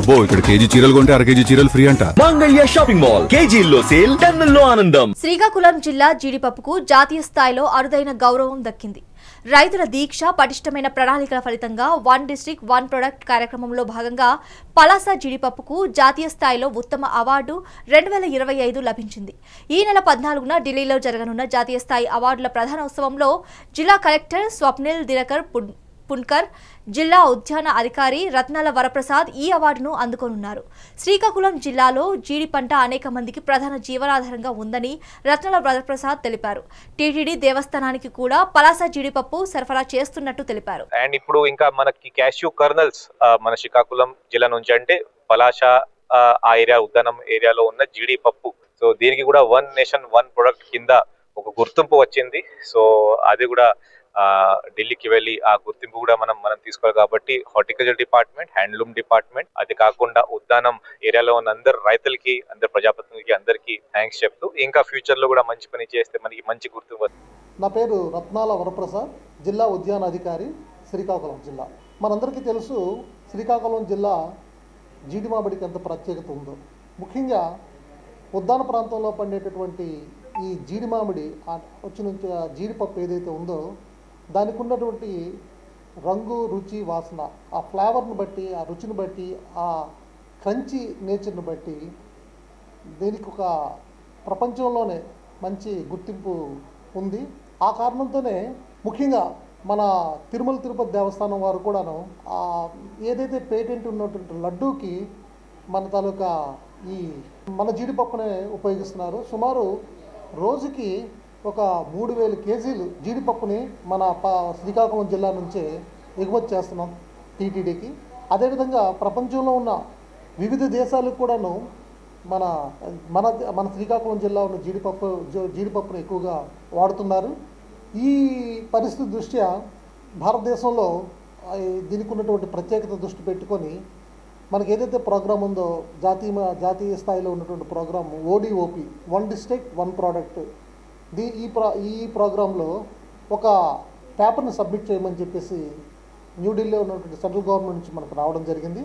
అబ్బో ఇక్కడ కేజీ చీరలు కొంటే అర కేజీ చీరలు ఫ్రీ అంట. Mangalya shopping mall. కేజీల్లో సేల్ టన్నుల్లో ఆనందం. శ్రీకాకుళం జిల్లా జీడిపప్పుకు జాతీయ స్థాయిలో అరుదైన గౌరవం దక్కింది. రైతుల దీక్ష పటిష్టమైన ప్రణాళికల ఫలితంగా వన్ డిస్ట్రిక్ట్ వన్ ప్రొడక్ట్ కార్యక్రమంలో భాగంగా పలాస జీడిపప్పుకు జాతీయ స్థాయిలో ఉత్తమ అవార్డు రెండు వేల ఇరవై ఐదు లభించింది. ఈ నెల పద్నాలుగున ఢిల్లీలో జరగనున్న జాతీయ స్థాయి అవార్డుల ప్రధాన ఉత్సవంలో జిల్లా కలెక్టర్ స్వప్నిల్ దినకర్ పున్కర్ జిల్లా ఉద్యాన అధికారి రత్నాల వరప్రసాద్ ఈ అవార్డును అందుకోనున్నారు. శ్రీకాకుళం జిల్లాలో జీడి పంట అనేక మందికి ప్రధాన జీవనాధారంగా ఉందని రత్నాల వరప్రసాద్ తెలిపారు. టీటీడీ దేవస్థానానికి కూడా పలాస జీడిపప్పు సరఫరా చేస్తున్నట్టు తెలిపారు. అండ్ ఇప్పుడు ఇంకా మనకి క్యాష్యూ కర్నల్స్ మన శ్రీకాకుళం జిల్లా నుంచి అంటే పలాస ఆ, ఏరియా ఉద్యానం ఏరియాలో ఉన్న జీడిపప్పు. సో దీనికి కూడా వన్ నేషన్ వన్ ప్రొడక్ట్ కింద ఒక గుర్తింపు వచ్చింది. సో అది కూడా ఢిల్లీకి వెళ్ళి ఆ గుర్తింపు కూడా మనం మనం తీసుకోవాలి కాబట్టి హార్టికల్చర్ డిపార్ట్మెంట్ హ్యాండ్లూమ్ డిపార్ట్మెంట్ అది కాకుండా ఉద్దానం ఏరియాలో ఉన్న అందరు రైతులకి అందరు ప్రజాప్రతినిధులకి అందరికీ థ్యాంక్స్ చెప్తూ ఇంకా ఫ్యూచర్లో కూడా మంచి పని చేస్తే మనకి మంచి గుర్తింపు నా పేరు రత్నాల వరప్రసాద్ జిల్లా ఉద్యాన అధికారి శ్రీకాకుళం జిల్లా. మనందరికీ తెలుసు శ్రీకాకుళం జిల్లా జీడిమాబడికి ఎంత ప్రత్యేకత ఉందో. ముఖ్యంగా ఉద్దాన ప్రాంతంలో పండేటటువంటి ఈ జీడిమామిడి ఆ వచ్చి నుంచి జీడిపప్పు ఏదైతే ఉందో దానికి ఉన్నటువంటి రంగు రుచి వాసన ఆ ఫ్లేవర్ని బట్టి ఆ రుచిని బట్టి ఆ క్రంచి నేచర్ని బట్టి దీనికి ఒక ప్రపంచంలోనే మంచి గుర్తింపు ఉంది. ఆ కారణంతోనే ముఖ్యంగా మన తిరుమల తిరుపతి దేవస్థానం వారు కూడాను ఆ ఏదైతే పేటెంట్ ఉన్నటువంటి లడ్డూకి మన తాలూకా ఈ మన జీడిపప్పునే ఉపయోగిస్తున్నారు. సుమారు రోజుకి ఒక మూడు వేల కేజీలు జీడిపప్పుని మన పా శ్రీకాకుళం జిల్లా నుంచే ఎగుమతి చేస్తున్నాం టీటీడీకి. అదేవిధంగా ప్రపంచంలో ఉన్న వివిధ దేశాలకు కూడాను మన మన మన శ్రీకాకుళం జిల్లా ఉన్న జీడిపప్పు జీడిపప్పును ఎక్కువగా వాడుతున్నారు. ఈ పరిస్థితి దృష్ట్యా భారతదేశంలో దీనికి ఉన్నటువంటి ప్రత్యేకత దృష్టి పెట్టుకొని మనకి ఏదైతే ప్రోగ్రామ్ ఉందో జాతీయ జాతీయ స్థాయిలో ఉన్నటువంటి programme ODOP one district one product దీ ఈ ప్రో ఈ ప్రోగ్రాంలో ఒక పేపర్ని సబ్మిట్ చేయమని చెప్పేసి న్యూఢిల్లీలో ఉన్నటువంటి సెంట్రల్ గవర్నమెంట్ నుంచి మనకు రావడం జరిగింది.